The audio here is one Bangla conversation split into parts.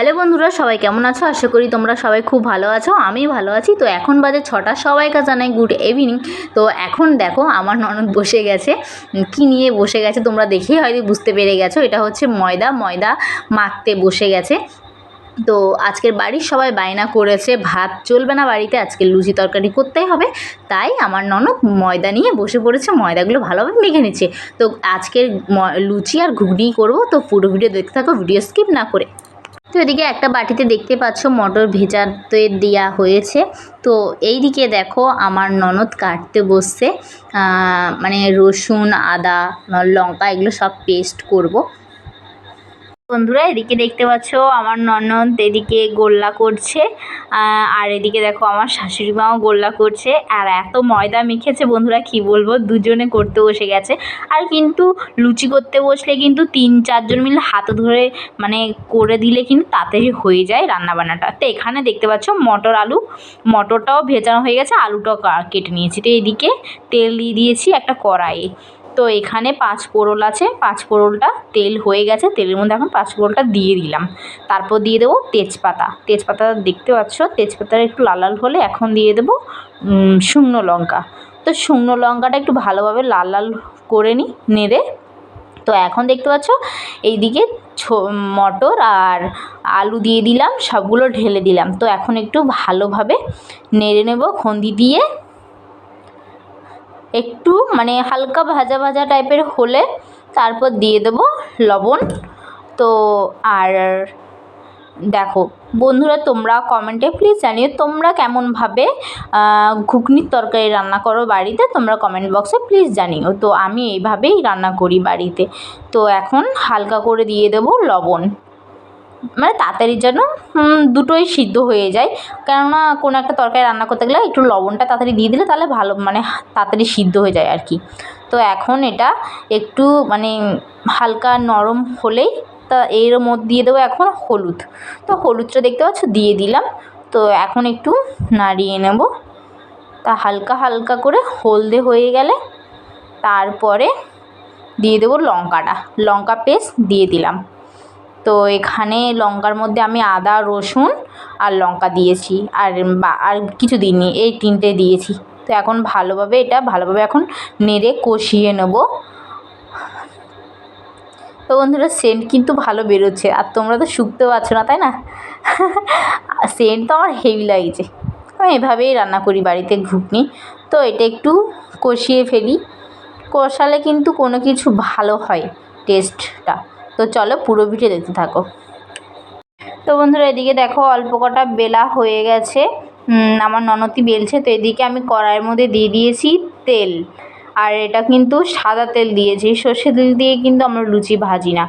হ্যালো বন্ধুরা, সবাই কেমন আছো? আশা করি তোমরা সবাই খুব ভালো আছো আমি ভালো আছি। তো এখন বাজে ছটা, সবাইকে জানাই গুড ইভিনিং তো এখন দেখো, আমার ননদ বসে গেছে। কি নিয়ে বসে গেছে তোমরা দেখেই হয়তো বুঝতে পেরে গেছো। এটা হচ্ছে ময়দা ময়দা মাখতে বসে গেছে। তো আজকের বাড়ির সবাই বায়না করেছে, ভাত চলবে না বাড়িতে, আজকে লুচি তরকারি করতেই হবে। তাই আমার ননদ ময়দা নিয়ে বসে পড়েছে, ময়দাগুলো ভালোভাবে মেখে নিচ্ছে। তো আজকের লুচি আর ঘুগনি করব, তো পুরো ভিডিও দেখতে থাকো, ভিডিও স্কিপ না করে। তো এদিকে একটা বাটিতে দেখতে পাচ্ছ মটর ভেজাতে দেওয়া হয়েছে। তো এই দিকে দেখো আমার ননদ কাটতে বসছে। মানে রসুন, আদা, লঙ্কা এগুলো সব পেস্ট করব। বন্ধুরা, এদিকে দেখতে পাচ্ছ আমার ননদ এদিকে গোল্লা করছে আর এদিকে দেখো আমার শাশুড়ি মাও গোল্লা করছে, আর এত ময়দা মেখেছে বন্ধুরা, কি বলব, দুজনে করতে বসে গেছে। আর কিন্তু লুচি করতে বসলে কিন্তু তিন চারজন মিলে হাত ধরে মানে করে দিলে কিন্তু তাড়াতাড়ি হয়ে যায় রান্নাবান্নাটা। তো এখানে দেখতে পাচ্ছ মটর আলু, মটরটাও ভেজানো হয়ে গেছে, আলুটাও কেটে নিয়েছি। তো এদিকে তেল দিয়ে দিয়েছি একটা কড়াইয়ে। তো এখানে পাঁচ পোড়ল আছে। পাঁচ পোড়লটা তেল হয়ে গেছে। তেলের মধ্যে এখন পাঁচ পোড়লটা দিয়ে দিলাম। তারপর দিয়ে দেবো তেজপাতা। তেজপাতা দেখতে পাচ্ছ? তেজপাতাটা একটু লাল লাল হলে এখন দিয়ে দেবো শুকনো লঙ্কা। তো শুকনো লঙ্কাটা একটু ভালোভাবে লাল লাল করে নিই নেড়ে। তো এখন দেখতে পাচ্ছ? এইদিকে মটর আর আলু দিয়ে দিলাম, সবগুলো ঢেলে দিলাম। তো এখন একটু ভালোভাবে নেড়ে নেব খন্দি দিয়ে। একটু মানে হালকা ভাজা ভাজা টাইপের হলে তারপর দিয়ে দেবো লবণ। তো আর দেখো, বন্ধুরা, তোমরা কমেন্টে প্লিজ জানিও তোমরা কেমনভাবে ঘুগনির তরকারি রান্না করো বাড়িতে, তোমরা কমেন্ট বক্সে প্লিজ জানিও। তো আমি এইভাবেই রান্না করি বাড়িতে। তো এখন হালকা করে দিয়ে দেবো লবণ। মানে তাড়াতাড়ি যেন দুটোই সিদ্ধ হয়ে যায়। কেননা কোনো একটা তরকারি রান্না করতে গেলে একটু লবণটা তাড়াতাড়ি দিয়ে দিলে তাহলে ভালো মানে তাড়াতাড়ি সিদ্ধ হয়ে যায় আর কি। তো এখন এটা একটু মানে হালকা নরম হলেই, তা এর মধ্যে দিয়ে দেবো এখন হলুদ। তো হলুদটা দেখতে পাচ্ছ, দিয়ে দিলাম। তো এখন একটু নাড়িয়ে নেব। তা হালকা হালকা করে হলদে হয়ে গেলে, তারপরে দিয়ে দেবো লঙ্কাটা। লঙ্কা পেস্ট দিয়ে দিলাম। তো এখানে লঙ্কার মধ্যে আমি আদা, রসুন আর লঙ্কা দিয়েছি। আর আর কিছু দিইনি, এই তিনটে দিয়েছি। তো এখন ভালোভাবে এটা ভালোভাবে এখন নেড়ে কষিয়ে নেব। তো বন্ধুরা সেন্ট কিন্তু ভালো বেরোচ্ছে। আর তোমরা তো শুকতে পারছ না, তাই না? সেন্ট তো আমার হেভি লাগছে। আমি এভাবেই রান্না করি বাড়িতে ঘুগনি। তো এটা একটু কষিয়ে ফেলি। কষালে কিন্তু কোনো কিছু ভালো হয় টেস্টটা তো চলো পুরো ভিডিও দেখতে থাকো। তো বন্ধুরা, এদিকে দেখো অল্প কটা বেলা হয়ে গেছে। আমার ননতি বেলছে, তো এদিকে আমি কড়াইয়ের মধ্যে দিয়ে দিয়েছি তেল। আর এটা কিন্তু সাদা তেল দিয়েছি, সর্ষে তেল দিয়ে কিন্তু আমরা লুচি ভাজি না।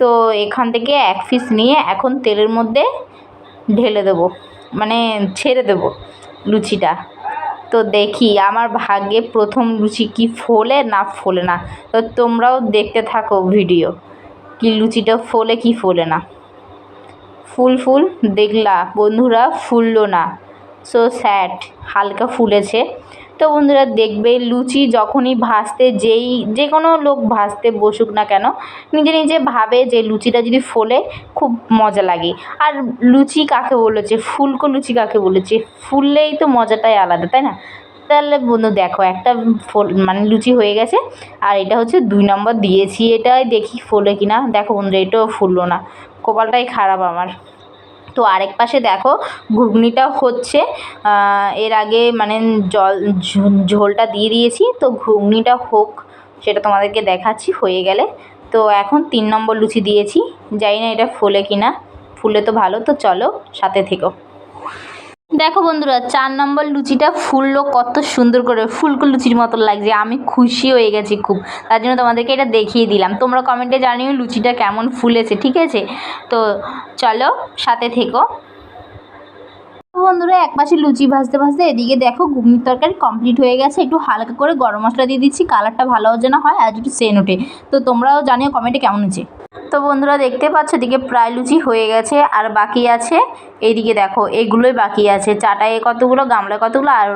তো এখান থেকে এক পিস নিয়ে এখন তেলের মধ্যে ঢেলে দেবো মানে ছেড়ে দেবো লুচিটা। তো দেখি, আমার ভাগ্যে প্রথম লুচি কি ফোলে না ফোলে না। তো তোমরাও দেখতে থাকো ভিডিও কি লুচিটা ফোলে কি ফোলে না। ফুল ফুল দেখলা, বন্ধুরা ফুললো না। সো স্যাড হালকা ফুলেছে। তো বন্ধুরা দেখবে লুচি যখনই ভাজতে যেই যে কোনো লোক ভাজতে বসুক না কেন, নিজে নিজে ভাবে যে লুচিটা যদি ফোলে খুব মজা লাগে। আর লুচি কাকে বলেছে? ফুলকো লুচি কাকে বলেছে? ফুললেই তো মজাটাই আলাদা, তাই না? তাহলে বন্ধু দেখো, একটা ফোল মানে লুচি হয়ে গেছে, আর এটা হচ্ছে দুই নম্বর দিয়েছি। এটাই দেখি ফোলে কিনা। দেখো বন্ধুরা, এটাও ফুললো না। কপালটাই খারাপ আমার। তো আরেক পাশে দেখো ঘুগনিটাও হচ্ছে এর আগে মানে জল ঝোলটা দিয়ে দিয়েছি। তো ঘুগনিটা হোক, সেটা তোমাদেরকে দেখাচ্ছি, হয়ে গেলে। তো এখন তিন নম্বর লুচি দিয়েছি। জানি না এটা ফোলে কি না ফুলে তো ভালো, তো চলো সাথে থেকো। দেখো বন্ধুরা, চার নম্বর লুচিটা ফুললো কত সুন্দর করে, ফুলকো লুচির মতো লাগছে, আমি খুশি হয়ে গেছি খুব। তার জন্য তোমাদেরকে এটা দেখিয়ে দিলাম। তোমরা কমেন্টে জানিও লুচিটা কেমন ফুলেছে, ঠিক আছে? তো চলো, সাথে থেকো। বন্ধুরা, এক পাশে লুচি ভাজতে ভাজতে এদিকে দেখো ঘুগনির তরকারি কমপ্লিট হয়ে গেছে। একটু হালকা করে গরম মশলা দিয়ে দিচ্ছি কালারটা ভালো যেন হয় আর একটু সেন ওঠে। তো তোমরাও জানিও কমেন্টে কেমন হয়েছে। তো বন্ধুরা দেখতে পাচ্ছ, এদিকে প্রায় লুচি হয়ে গেছে আর বাকি আছে। এইদিকে দেখো, এগুলোই বাকি আছে। চাটায় কতগুলো গামলা কতগুলো আর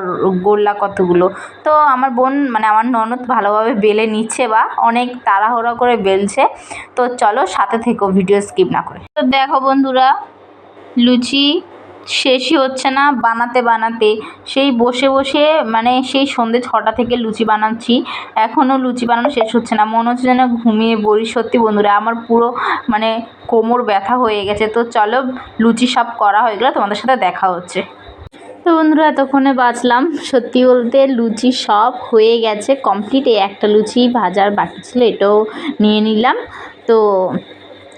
গোল্লা কতগুলো। তো আমার বোন মানে আমার ননদ ভালোভাবে বেলে নিচ্ছে বা অনেক তাড়াহুড়া করে বেলছে। তো চলো সাথে থেকো, ভিডিও স্কিপ না করে। তো দেখো বন্ধুরা, লুচি শেষই হচ্ছে না বানাতে বানাতে। সেই বসে বসে মানে সেই সন্ধ্যে ছটা থেকে লুচি বানাচ্ছি। এখনও লুচি বানানো শেষ হচ্ছে না। মনে হচ্ছে যেন ঘুমিয়ে পড়ি। সত্যি বন্ধুরা, আমার পুরো মানে কোমর ব্যথা হয়ে গেছে। তো চলো লুচি সব করা হয়ে গেলে তোমাদের সাথে দেখা হচ্ছে। তো বন্ধুরা, এতক্ষণে বাঁচলাম। সত্যি বলতে লুচি সব হয়ে গেছে কমপ্লিট। এই একটা লুচি ভাজার বাকি ছিল, এটাও নিয়ে নিলাম। তো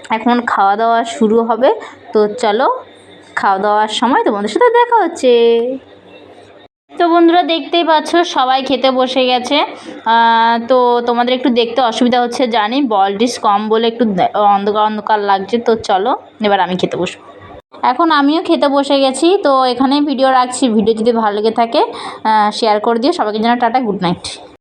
এখন খাওয়া দাওয়া শুরু হবে। তো চলো খাওয়া দাওয়ার সময় তোমাদের সাথে দেখা হচ্ছে। তো বন্ধুরা দেখতেই পাচ্ছ, সবাই খেতে বসে গেছে। তো তোমাদের একটু দেখতে অসুবিধা হচ্ছে, জানি বল ডিস কম বলে একটু অন্ধকার অন্ধকার লাগছে, তো চলো এবার আমি খেতে বসবো। এখন আমিও খেতে বসে গেছি, তো এখানে ভিডিও রাখছি। ভিডিও যদি ভালো লেগে থাকে শেয়ার করে দিও। সবাইকে যেন টাটা গুড নাইট